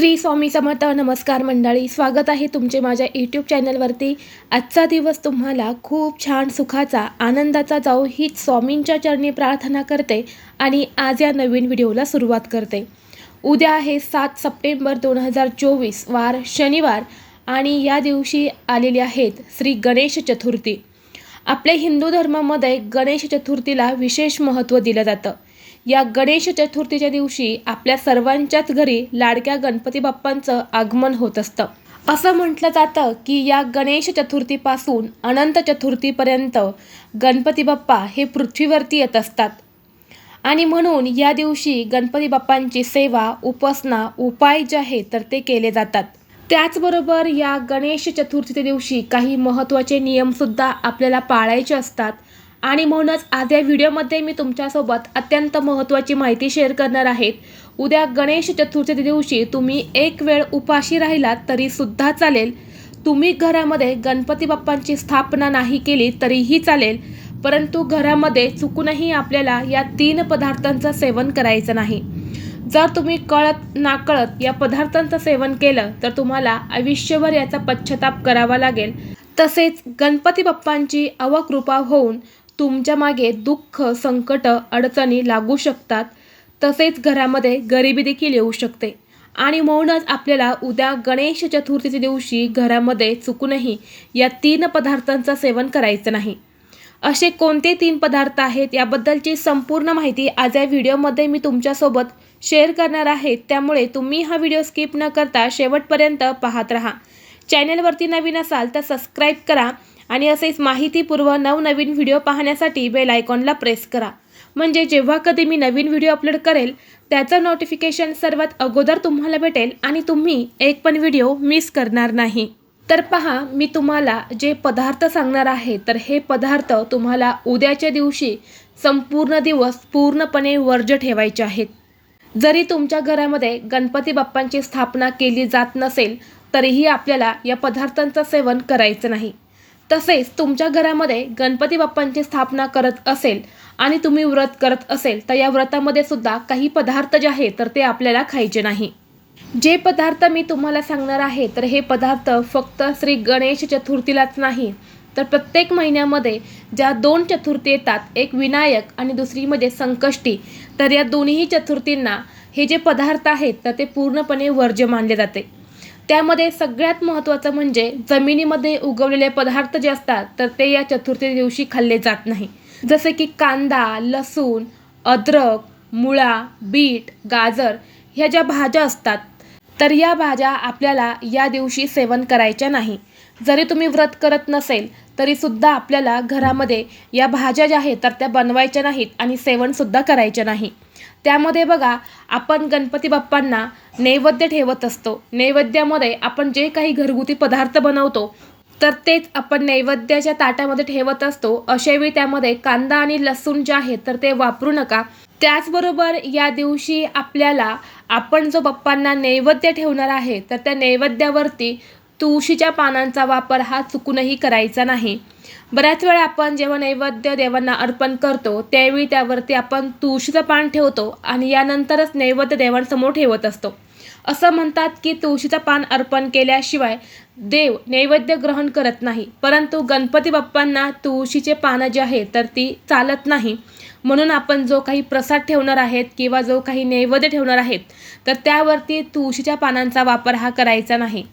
श्री स्वामी समर्थ नमस्कार मंडळी स्वागत आहे तुमचे माझ्या यूट्यूब चॅनलवरती आजचा दिवस तुम्हाला खूप छान सुखाचा आनंदाचा जाऊ हीच स्वामींच्या चरणी प्रार्थना करते आणि आज या नवीन व्हिडिओला सुरुवात करते. उद्या आहे सात सप्टेंबर दोन हजार चोवीस वार शनिवार आणि या दिवशी आलेली आहेत श्री गणेश चतुर्थी. आपल्या हिंदू धर्मामध्ये गणेश चतुर्थीला विशेष महत्त्व दिलं जातं. या गणेश चतुर्थीच्या दिवशी आपल्या सर्वांच्याच घरी लाडक्या गणपती बाप्पांचं आगमन होत असतं. असं म्हटलं जातं की या गणेश चतुर्थीपासून अनंत चतुर्थीपर्यंत गणपती बाप्पा हे पृथ्वीवरती येत असतात. आणि म्हणून या दिवशी गणपती बाप्पांची सेवा उपासना उपाय जे आहेत तर ते केले जातात. त्याचबरोबर या गणेश चतुर्थीच्या दिवशी काही महत्त्वाचे नियमसुद्धा आपल्याला पाळायचे असतात. आणि म्हणूनच आज या व्हिडिओमध्ये मी तुमच्यासोबत अत्यंत महत्त्वाची माहिती शेअर करणार आहेत. उद्या गणेश चतुर्थी दिवशी तुम्ही एक वेळ उपाशी राहिलात तरीसुद्धा चालेल. तुम्ही घरामध्ये गणपती बाप्पांची स्थापना नाही केली तरीही चालेल. परंतु घरामध्ये चुकूनही आपल्याला या तीन पदार्थांचं सेवन करायचं नाही. जर तुम्ही कळत नाकळत या पदार्थांचं सेवन केलं तर तुम्हाला आयुष्यभर याचा पश्चाताप करावा लागेल. तसेच गणपती बाप्पांची अवकृपा होऊन तुमच्या मागे दुःख संकट अडचणी लागू शकतात. तसेच घरामध्ये गरिबी देखील येऊ शकते. आणि म्हणूनच आपल्याला उद्या गणेश चतुर्थीच्या दिवशी घरामध्ये चुकूनही या तीन पदार्थांचं सेवन करायचं नाही. असे कोणते तीन पदार्थ आहेत याबद्दलची संपूर्ण माहिती आज या व्हिडिओमध्ये मी तुमच्यासोबत शेअर करणार आहे. त्यामुळे तुम्ही हा व्हिडिओ स्किप न करता शेवटपर्यंत पाहत राहा. चॅनेलवरती नवीन असाल तर सबस्क्राईब करा आणि असेच माहितीपूर्व नवनवीन व्हिडिओ पाहण्यासाठी बेल आयकॉनला प्रेस करा. म्हणजे जेव्हा कधी मी नवीन व्हिडिओ अपलोड करेल त्याचं नोटिफिकेशन सर्वात अगोदर तुम्हाला भेटेल आणि तुम्ही एक पण व्हिडिओ मिस करणार नाही. तर पहा मी तुम्हाला जे पदार्थ सांगणार आहे तर हे पदार्थ तुम्हाला उद्याच्या दिवशी संपूर्ण दिवस पूर्णपणे वर्ज ठेवायचे आहेत. जरी तुमच्या घरामध्ये गणपती बाप्पांची स्थापना केली जात नसेल तरीही आपल्याला या पदार्थांचं सेवन करायचं नाही. तसेच तुमच्या घरामध्ये गणपती बाप्पांची स्थापना करत असेल आणि तुम्ही व्रत करत असेल तर या व्रतामध्ये सुद्धा काही पदार्थ जे आहेत तर ते आपल्याला खायचे नाही. जे पदार्थ मी तुम्हाला सांगणार आहे तर हे पदार्थ फक्त श्री गणेश चतुर्थीलाच नाही तर प्रत्येक महिन्यामध्ये ज्या दोन चतुर्थी येतात एक विनायक आणि दुसरी म्हणजे संकष्टी तर या दोन्ही चतुर्थींना हे जे पदार्थ आहेत तर ते पूर्णपणे वर्ज्य मानले जाते. त्यामध्ये सगळ्यात महत्त्वाचं म्हणजे जमिनीमध्ये उगवलेले पदार्थ जे असतात तर ते या चतुर्थी दिवशी खाल्ले जात नाही. जसे की कांदा लसूण अद्रक मुळा बीट गाजर ह्या ज्या भाज्या असतात तर या भाज्या आपल्याला या दिवशी सेवन करायच्या नाही. जरी तुम्ही व्रत करत नसेल तरीसुद्धा आपल्याला घरामध्ये या भाज्या ज्या आहेत तर त्या बनवायच्या नाहीत आणि सेवनसुद्धा करायच्या नाही. त्यामध्ये बघा आपण गणपती बाप्पांना नैवेद्य ठेवत असतो. नैवेद्यामध्ये आपण जे काही घरगुती पदार्थ बनवतो तर तेच आपण नैवेद्याच्या ताटामध्ये ठेवत असतो. अशावेळी त्यामध्ये कांदा आणि लसूण जे आहे तर ते वापरू नका. त्याचबरोबर या दिवशी आपल्याला आपण जो बाप्पांना नैवेद्य ठेवणार आहे तर त्या नैवेद्यावरती तुळशीच्या पानांचा वापर हा चुकूनही करायचा नाही. बऱ्याच वेळा आपण जेव्हा नैवेद्य देवांना अर्पण करतो त्यावेळी त्यावरती आपण तुळशीचं पान ठेवतो आणि यानंतरच नैवेद्य देवांसमोर ठेवत असतो. असं म्हणतात की तुळशीचं पान अर्पण केल्याशिवाय देव नैवेद्य ग्रहण करत नाही परंतु गणपती बाप्पांना तुळशीचे पानं जे आहे तर ती चालत नाही. म्हणून आपण जो काही प्रसाद ठेवणार आहेत किंवा जो काही नैवेद्य ठेवणार आहेत तर त्यावरती तुळशीच्या पानांचा वापर हा करायचा नाही.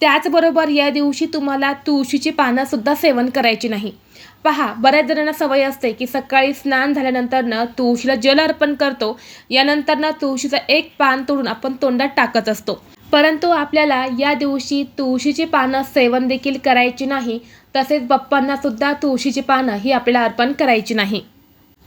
त्याचबरोबर या दिवशी तुम्हाला तुळशीची पानंसुद्धा सेवन करायची नाही. पहा बऱ्याच जणांना सवय असते की सकाळी स्नान झाल्यानंतरनं तुळशीला जल अर्पण करतो. यानंतरनं तुळशीचं एक पान तोडून आपण तोंडात टाकत असतो. परंतु आपल्याला या दिवशी तुळशीची पानं सेवन देखील करायची नाही. तसेच बप्पांनासुद्धा तुळशीची पानं ही आपल्याला अर्पण करायची नाही.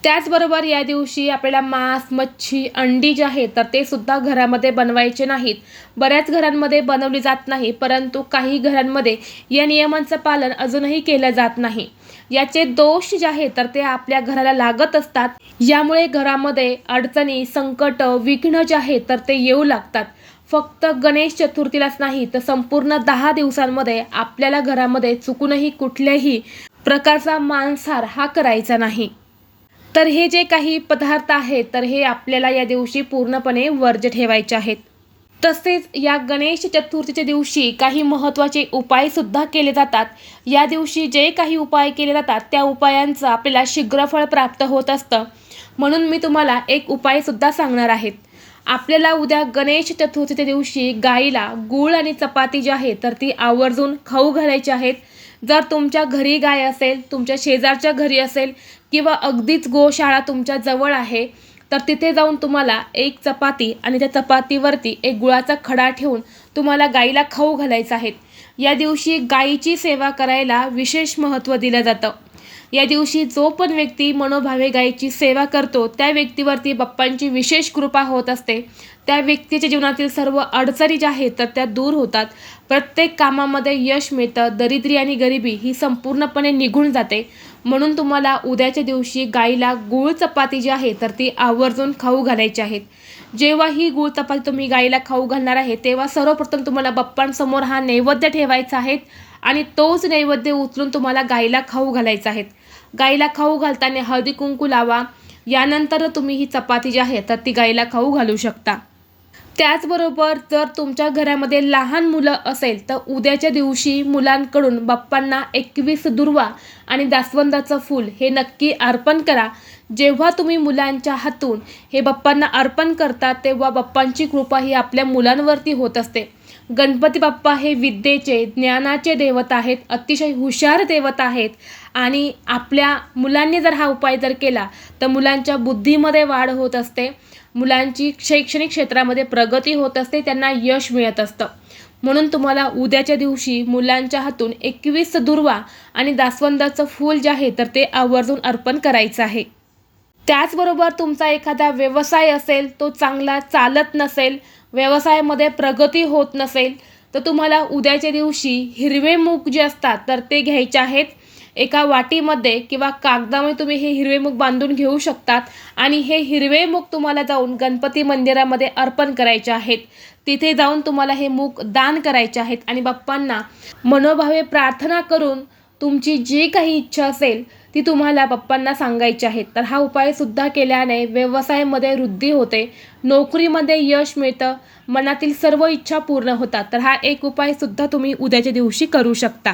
त्याचबरोबर या दिवशी आपल्याला मांस मच्छी अंडी जे आहे तर ते सुद्धा घरामध्ये बनवायचे नाहीत. बऱ्याच घरांमध्ये बनवली जात नाही परंतु काही घरांमध्ये या नियमांचं पालन अजूनही केलं जात नाही. याचे दोष जे आहे तर ते आपल्या घराला लागत असतात. यामुळे घरामध्ये अडचणी संकट विघ्न जे आहे तर ते येऊ लागतात. फक्त गणेश चतुर्थीलाच नाही तर संपूर्ण दहा दिवसांमध्ये आपल्याला घरामध्ये चुकूनही कुठल्याही प्रकारचा मांसाहार हा करायचा नाही. तर हे जे काही पदार्थ आहेत तर हे आपल्याला या दिवशी पूर्णपणे वर्ज ठेवायचे आहेत. तसेच या गणेश चतुर्थीच्या दिवशी काही महत्त्वाचे उपायसुद्धा केले जातात. या दिवशी जे काही उपाय केले जातात त्या उपायांचं आपल्याला शीघ्रफळ प्राप्त होत असतं. म्हणून मी तुम्हाला एक उपायसुद्धा सांगणार आहेत आपल्याला उद्या गणेश चतुर्थीच्या दिवशी गाईला गूळ आणि चपाती जी आहे तर ती आवर्जून खाऊ घालायची आहेत जर तुमच्या घरी गाय असेल तुमच्या शेजारच्या घरी असेल किंवा अगदीच गोशाळा तुमच्या जवळ आहे तर तिथे जाऊन तुम्हाला एक चपाती आणि त्या चपातीवरती एक गुळाचा खडा ठेवून तुम्हाला गाईला खाऊ घालायचा आहे. या दिवशी गाईची सेवा करायला विशेष महत्त्व दिलं जातं. या दिवशी जो पण व्यक्ती मनोभावे गायीची सेवा करतो त्या व्यक्तीवरती बाप्पांची विशेष कृपा होत असते. त्या व्यक्तीच्या जीवनातील सर्व अडचणी ज्या आहेत तर त्या दूर होतात. प्रत्येक कामामध्ये यश मिळतं दरिद्री आणि गरिबी ही संपूर्णपणे निघून जाते. म्हणून तुम्हाला उद्याच्या दिवशी गाईला गूळ चपाती जी आहे तर ती आवर्जून खाऊ घालायची आहेत जेव्हा ही गूळ चपाती तुम्ही गाईला खाऊ घालणार आहे तेव्हा सर्वप्रथम तुम्हाला बाप्पांसमोर हा नैवेद्य ठेवायचा आहे आणि तोच नैवेद्य उचलून तुम्हाला गाईला खाऊ घालायचा आहे. गाईला खाऊ घालताना हळदी कुंकू लावा यानंतर तुम्ही ही चपाती जी आहे तर ती गाईला खाऊ घालू शकता. त्याचबरोबर जर तुमच्या घरामध्ये लहान मुलं असेल तर उद्याच्या दिवशी मुलांकडून बाप्पांना एकवीस दुर्वा आणि जास्वंदाचं फूल हे नक्की अर्पण करा. जेव्हा तुम्ही मुलांच्या हातून हे बाप्पांना अर्पण करता तेव्हा बाप्पांची कृपा ही आपल्या मुलांवरती होत असते. गणपती बाप्पा हे विद्येचे ज्ञानाचे देवता आहेत अतिशय हुशार देवता आहेत आणि आपल्या मुलांनी जर हा उपाय जर केला तर मुलांच्या बुद्धीमध्ये वाढ होत असते. मुलांची शैक्षणिक क्षेत्रामध्ये प्रगती होत असते त्यांना यश मिळत असतं. म्हणून तुम्हाला उद्याच्या दिवशी मुलांच्या हातून एकवीस दुर्वा आणि दासवंदाचं फूल जे आहे तर ते आवर्जून अर्पण करायचं आहे. त्याचबरोबर तुमचा एखादा व्यवसाय असेल तो चांगला चालत नसेल व्यवसायामध्ये प्रगती होत नसेल तर तुम्हाला उद्याच्या दिवशी हिरवे मूग जे असतात तर ते घ्यायचे आहेत. एका वाटीमध्ये किंवा कागदामध्ये तुम्ही हे हिरवे मूग बांधून घेऊ शकतात आणि हे हिरवे मूग तुम्हाला जाऊन गणपती मंदिरामध्ये अर्पण करायचे आहेत. तिथे जाऊन तुम्हाला हे मूग दान करायचे आहेत आणि बाप्पांना मनोभावे प्रार्थना करून तुमची जी काही इच्छा असेल ती तुम्हाला बाप्पांना सांगायची आहे तर हा उपायसुद्धा केल्याने व्यवसायामध्ये वृद्धी होते नोकरीमध्ये यश मिळतं मनातील सर्व इच्छा पूर्ण होतात. तर हा एक उपायसुद्धा तुम्ही उद्याच्या दिवशी करू शकता.